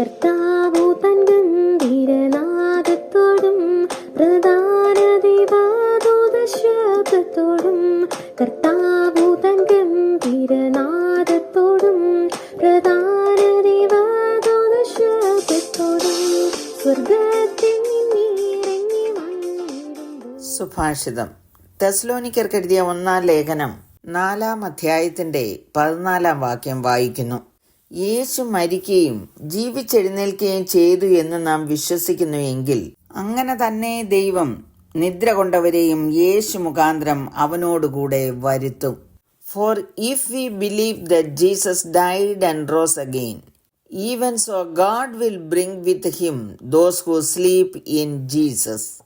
കർത്താവു തൻ ഗംഭീരനാദത്തോടും പ്രധാന ദൈവദൂത കർത്താവു തൻ ഗംഭീരനാദത്തോടും പ്രധാന ദൈവദൂത സ്വർഗത്തിൽ സുഭാഷിതം. തെസ്ലോനിക്കർക്ക് എഴുതിയ ഒന്നാം ലേഖനം നാലാം അധ്യായത്തിന്റെ പതിനാലാം വാക്യം വായിക്കുന്നു. യേശു മരിക്കുകയും ജീവിച്ചെഴുന്നേൽക്കുകയും ചെയ്തു എന്ന് നാം വിശ്വസിക്കുന്നു എങ്കിൽ അങ്ങനെ തന്നെ ദൈവം നിദ്ര കൊണ്ടവരെയും യേശു മുഖാന്തരം അവനോടുകൂടെ വരുത്തും. For if we believe that Jesus died and rose again even so God will bring with him those who sleep in Jesus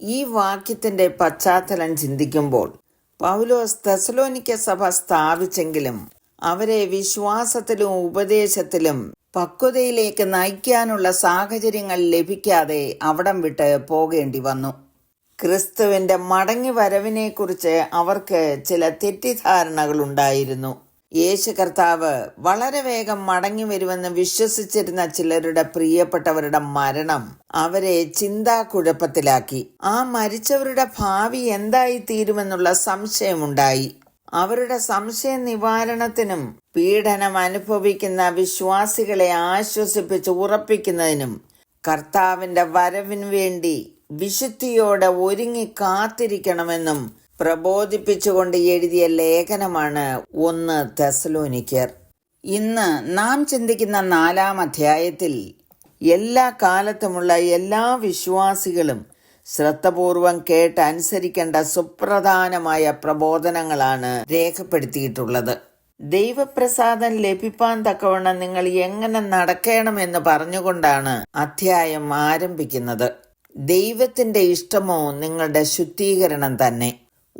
ഈ വാക്യത്തിന്റെ പശ്ചാത്തലം ചിന്തിക്കുമ്പോൾ പൗലോസ് തെസലോനിക്ക സഭ സ്ഥാപിച്ചെങ്കിലും അവരെ വിശ്വാസത്തിലും ഉപദേശത്തിലും പക്വതയിലേക്ക് നയിക്കാനുള്ള സാഹചര്യങ്ങൾ ലഭിക്കാതെ അവിടം വിട്ട് പോകേണ്ടി വന്നു. ക്രിസ്തുവിന്റെ മടങ്ങി വരവിനെക്കുറിച്ച് അവർക്ക് ചില തെറ്റിദ്ധാരണകളുണ്ടായിരുന്നു. യേശു കർത്താവ് വളരെ വേഗം മടങ്ങി വരുമെന്ന് വിശ്വസിച്ചിരുന്ന ചിലരുടെ പ്രിയപ്പെട്ടവരുടെ മരണം അവരെ ചിന്താക്കുഴപ്പത്തിലാക്കി. ആ മരിച്ചവരുടെ ഭാവി എന്തായി തീരുമെന്നുള്ള സംശയമുണ്ടായി. അവരുടെ സംശയ നിവാരണത്തിനും പീഡനം അനുഭവിക്കുന്ന വിശ്വാസികളെ ആശ്വസിപ്പിച്ച് ഉറപ്പിക്കുന്നതിനും കർത്താവിന്റെ വരവിന് വേണ്ടി വിശുദ്ധിയോടെ ഒരുങ്ങി കാത്തിരിക്കണമെന്നും പ്രബോധിപ്പിച്ചുകൊണ്ട് എഴുതിയ ലേഖനമാണ് ഒന്ന് തെസലോനിക്കർ ഇന്ന് നാം ചിന്തിക്കുന്ന നാലാം അധ്യായത്തിൽ എല്ലാ കാലത്തുമുള്ള എല്ലാ വിശ്വാസികളും ശ്രദ്ധപൂർവം കേട്ട് അനുസരിക്കേണ്ട സുപ്രധാനമായ പ്രബോധനങ്ങളാണ് രേഖപ്പെടുത്തിയിട്ടുള്ളത്. ദൈവപ്രസാദം ലഭിപ്പാൻ തക്കവണ്ണം നിങ്ങൾ എങ്ങനെ നടക്കണമെന്ന് പറഞ്ഞുകൊണ്ടാണ് അധ്യായം ആരംഭിക്കുന്നത്. ദൈവത്തിന്റെ ഇഷ്ടമോ നിങ്ങളുടെ ശുദ്ധീകരണം തന്നെ.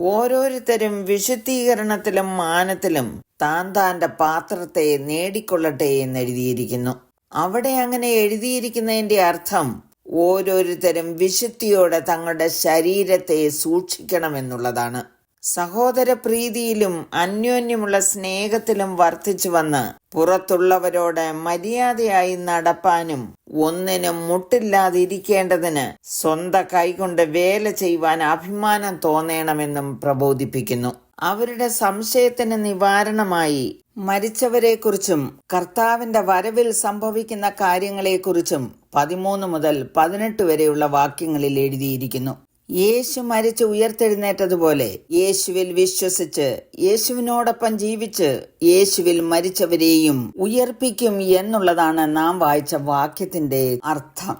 ഓരോരുത്തരും വിശുദ്ധീകരണത്തിലും മാനത്തിലും താൻ താന്റെ പാത്രത്തെ നേടിക്കൊള്ളട്ടെ എന്ന് എഴുതിയിരിക്കുന്നു. അവിടെ അങ്ങനെ എഴുതിയിരിക്കുന്നതിന്റെ അർത്ഥം ഓരോരുത്തരും വിശുദ്ധിയോടെ തങ്ങളുടെ ശരീരത്തെ സൂക്ഷിക്കണമെന്നുള്ളതാണ്. സഹോദര പ്രീതിയിലും അന്യോന്യമുള്ള സ്നേഹത്തിലും വർദ്ധിച്ചു വന്ന് പുറത്തുള്ളവരോട് മര്യാദയായി നടപ്പാനും ഒന്നിനും മുട്ടില്ലാതിരിക്കേണ്ടതിന് സ്വന്തം കൈകൊണ്ട് വേല ചെയ്യുവാൻ അഭിമാനം തോന്നണമെന്നും പ്രബോധിപ്പിക്കുന്നു. അവരുടെ സംശയത്തിന് നിവാരണമായി മരിച്ചവരെക്കുറിച്ചും കർത്താവിന്റെ വരവിൽ സംഭവിക്കുന്ന കാര്യങ്ങളെക്കുറിച്ചും പതിമൂന്ന് മുതൽ പതിനെട്ട് വരെയുള്ള വാക്യങ്ങളിൽ എഴുതിയിരിക്കുന്നു. യേശു മരിച്ച് ഉയർത്തെഴുന്നേറ്റതുപോലെ യേശുവിൽ വിശ്വസിച്ച് യേശുവിനോടൊപ്പം ജീവിച്ച് യേശുവിൽ മരിച്ചവരെയും ഉയർപ്പിക്കും എന്നുള്ളതാണ് നാം വായിച്ച വാക്യത്തിന്റെ അർത്ഥം.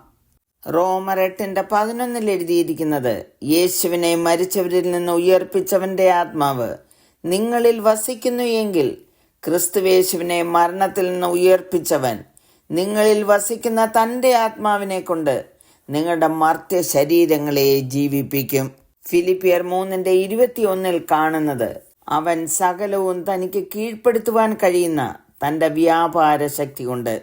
റോമർ എട്ടിന്റെ പതിനൊന്നിൽ എഴുതിയിരിക്കുന്നത് യേശുവിനെ മരിച്ചവരിൽ നിന്ന് ഉയർപ്പിച്ചവന്റെ ആത്മാവ് നിങ്ങളിൽ വസിക്കുന്നു എങ്കിൽ ക്രിസ്തുവേശുവിനെ മരണത്തിൽ നിന്ന് ഉയർപ്പിച്ചവൻ. നിങ്ങളിൽ വസിക്കുന്ന തന്റെ ആത്മാവിനെ കൊണ്ട് നിങ്ങളുടെ മർത്യ ശരീരങ്ങളെ ജീവിപ്പിക്കും. ഫിലിപ്പിയർ മൂന്നിന്റെ ഇരുപത്തിയൊന്നിൽ കാണുന്നത് അവൻ സകലവും തനിക്ക് കീഴ്പ്പെടുത്തുവാൻ കഴിയുന്ന തന്റെ വ്യാപാര ശക്തി കൊണ്ട്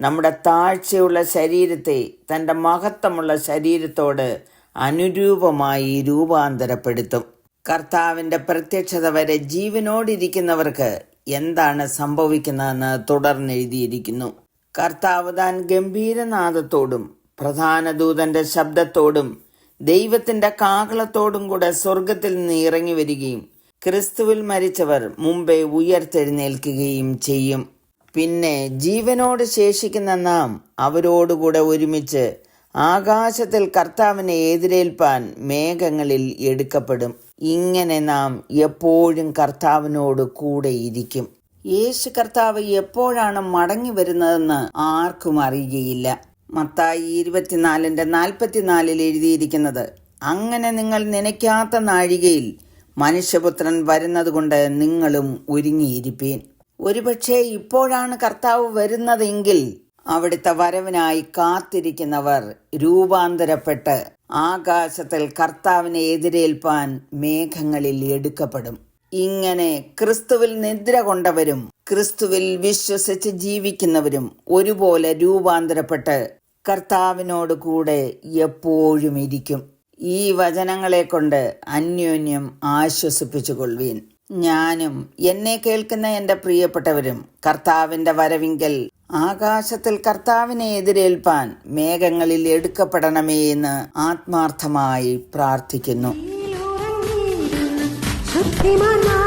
നമ്മുടെ താഴ്ചയുള്ള ശരീരത്തെ തന്റെ മഹത്വമുള്ള ശരീരത്തോട് അനുരൂപമായി രൂപാന്തരപ്പെടുത്തും. കർത്താവിന്റെ പ്രത്യക്ഷത വരെ ജീവനോടിരിക്കുന്നവർക്ക് എന്താണ് സംഭവിക്കുന്നതെന്ന് തുടർന്നെഴുതിയിരിക്കുന്നു. കർത്താവ് താൻ ഗംഭീരനാദത്തോടും പ്രധാന ദൂതന്റെ ശബ്ദത്തോടും ദൈവത്തിന്റെ കാകളത്തോടും കൂടെ സ്വർഗത്തിൽ നിന്ന് ഇറങ്ങി വരികയും ക്രിസ്തുവിൽ മരിച്ചവർ മുമ്പേ ഉയർത്തെഴുന്നേൽക്കുകയും ചെയ്യും. പിന്നെ ജീവനോട് ശേഷിക്കുന്ന നാം അവരോടുകൂടെ ഒരുമിച്ച് ആകാശത്തിൽ കർത്താവിനെ എതിരേൽപ്പാൻ മേഘങ്ങളിൽ എടുക്കപ്പെടും. ഇങ്ങനെ നാം എപ്പോഴും കർത്താവിനോട് കൂടെയിരിക്കും യേശു കർത്താവ് എപ്പോഴാണ് മടങ്ങി വരുന്നതെന്ന് ആർക്കും അറിയുകയില്ല. മത്തായി ഇരുപത്തിനാലിന്റെ നാൽപ്പത്തിനാലിൽ എഴുതിയിരിക്കുന്നത് അങ്ങനെ നിങ്ങൾ നനയ്ക്കാത്ത നാഴികയിൽ മനുഷ്യപുത്രൻ വരുന്നതുകൊണ്ട് നിങ്ങളും ഒരുങ്ങിയിരിപ്പീൻ. ഒരുപക്ഷെ ഇപ്പോഴാണ് കർത്താവ് വരുന്നതെങ്കിൽ അവിടുത്തെ വരവിനായി കാത്തിരിക്കുന്നവർ രൂപാന്തരപ്പെട്ട് ആകാശത്തിൽ കർത്താവിനെ എതിരേൽപ്പാൻ മേഘങ്ങളിൽ എടുക്കപ്പെടും. ഇങ്ങനെ ക്രിസ്തുവിൽ നിദ്ര കൊണ്ടവരും ക്രിസ്തുവിൽ വിശ്വസിച്ച് ജീവിക്കുന്നവരും ഒരുപോലെ രൂപാന്തരപ്പെട്ട് കർത്താവിനോട് കൂടെ എപ്പോഴും ഇരിക്കും. ഈ വചനങ്ങളെ കൊണ്ട് അന്യോന്യം ആശ്വസിപ്പിച്ചു കൊള്ളുവീൻ ഞാനും എന്നെ കേൾക്കുന്ന എന്റെ പ്രിയപ്പെട്ടവരും കർത്താവിന്റെ വരവിങ്കൽ ആകാശത്തിൽ കർത്താവിനെ എതിരേൽപ്പാൻ മേഘങ്ങളിൽ എടുക്കപ്പെടണമേ എന്ന് ആത്മാർത്ഥമായി പ്രാർത്ഥിക്കുന്നു. ശക്തിമാനാ